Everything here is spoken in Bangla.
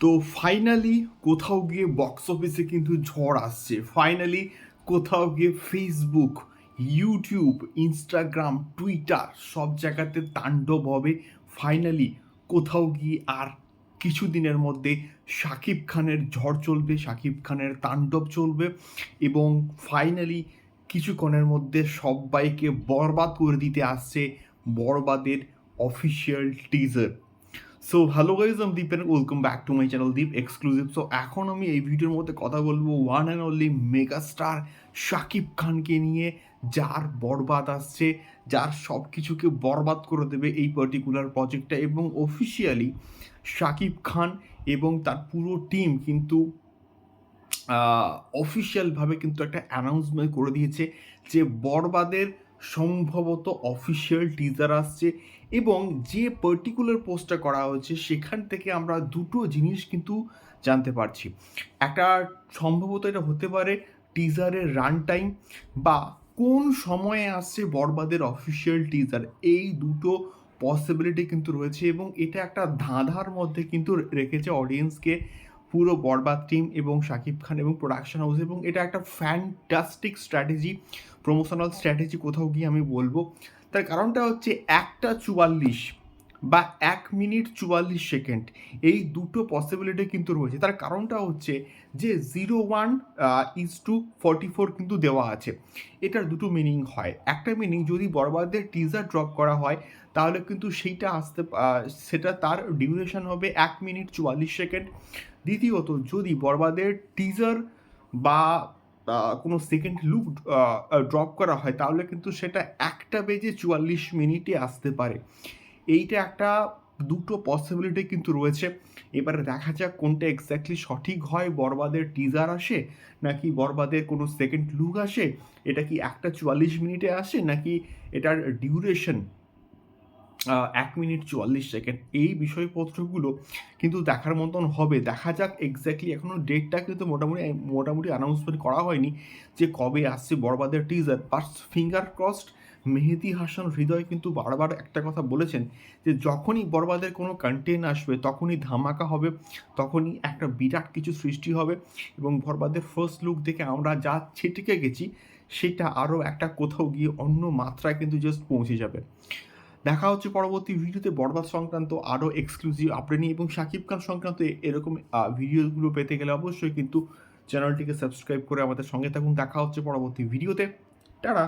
তো ফাইনালি কোথাও গিয়ে বক্স অফিসে কিন্তু ঝড় আসছে। ফাইনালি কোথাও গিয়ে ফেসবুক ইউটিউব ইনস্টাগ্রাম টুইটার সব জায়গাতে তাণ্ডব হবে। ফাইনালি কোথাও গিয়ে আর কিছুদিনের মধ্যে শাকিব খানের ঝড় চলবে শাকিব খানের তাণ্ডব চলবে এবং ফাইনালি কিছুক্ষণের মধ্যে সবাইকে বরবাদ করে দিতে আসছে বরবাদের official teaser so hello guys আমি Deep welcome back to my channel Deep exclusive so এখন আমি এই ভিডিওর মধ্যে কথা বলব one and only mega star Shakib খানকে নিয়ে, যার বরবাদ আসছে, যার সব কিছুকে বরবাদ করে দেবে এই পার্টিকুলার প্রজেক্টটা এবং অফিসিয়ালি শাকিব খান এবং তার পুরো টিম কিন্তু অফিসিয়ালভাবে কিন্তু একটা অ্যানাউন্সমেন্ট করে দিয়েছে যে বরবাদের সম্ভবত অফিসিয়াল টিজার আসছে এবং যে পার্টিকুলার পোস্টটা করা হয়েছে, সেখান থেকে আমরা দুটো জিনিস কিন্তু জানতে পারছি। একটা সম্ভবত এটা হতে পারে টিজারের রান টাইম বা কোন সময়ে আসছে বরবাদের অফিসিয়াল টিজার এই দুটো পসিবিলিটি কিন্তু রয়েছে এবং এটা একটা ধাঁধার মধ্যে কিন্তু রেখেছে অডিয়েন্সকে পুরো বরবাদ টিম এবং শাকিব খান এবং প্রোডাকশন হাউস এবং এটা একটা ফ্যান্টাস্টিক স্ট্র্যাটেজি প্রমোশনাল স্ট্র্যাটেজি কোথাও গিয়ে আমি বলব। তার কারণটা হচ্ছে একটা চুয়াল্লিশ বা এক মিনিট চুয়াল্লিশ সেকেন্ড এই দুটো পসিবিলিটি কিন্তু রয়েছে। তার কারণটা হচ্ছে যে zero one is two forty four কিন্তু দেওয়া আছে। এটার দুটো মিনিং হয়। একটা মিনিং যদি বরবাদের টিজার ড্রপ করা হয়, তাহলে কিন্তু সেইটা আসতে সেটা তার ডিউরেশন হবে এক মিনিট চুয়াল্লিশ সেকেন্ড। দ্বিতীয়ত, যদি বরবাদের টিজার বা কোনো সেকেন্ড লুক ড্রপ করা হয়, তাহলে কিন্তু সেটা একটা বেজে চুয়াল্লিশ মিনিটে আসতে পারে। এইটা একটা দুটো পসিবিলিটি কিন্তু রয়েছে। এবারে দেখা যাক কোনটা এক্স্যাক্টলি সঠিক হয়, বরবাদের টিজার আসে নাকি বরবাদের কোনো সেকেন্ড লুক আসে, এটা কি একটা চুয়াল্লিশ মিনিটে আসে নাকি এটার ডিউরেশন এক মিনিট চুয়াল্লিশ সেকেন্ড এই বিষয়পত্রগুলো কিন্তু দেখার মতন হবে। দেখা যাক এক্স্যাক্টলি এখনও ডেটটা কিন্তু মোটামুটি মোটামুটি অ্যানাউন্সমেন্ট করা হয়নি যে কবে আসছে বরবাদের teaser but finger crossed Mehedi Hasan Hridoy কিন্তু বারবার একটা কথা বলেছেন যে যখনই বরবাদের কোনো কন্টেন্ট আসবে, তখনই ধামাকা হবে, তখনই একটা বিরাট কিছু সৃষ্টি হবে এবং বরবাদের ফার্স্ট লুক দেখে আমরা যা ছিটকে গেছি, সেটা আরও একটা কোথাও গিয়ে অন্য মাত্রায় কিন্তু জাস্ট পৌঁছে যাবে। দেখা হচ্ছে পরবর্তী ভিডিওতে, বরবাদ সংক্রান্ত আরও এক্সক্লুসিভ আপডেট নিয়ে এবং শাকিব খান সংক্রান্ত এরকম ভিডিওগুলো পেতে গেলে অবশ্যই কিন্তু চ্যানেলটিকে সাবস্ক্রাইব করে আমাদের সঙ্গে থাকুন। দেখা হচ্ছে পরবর্তী ভিডিওতে। টাটা!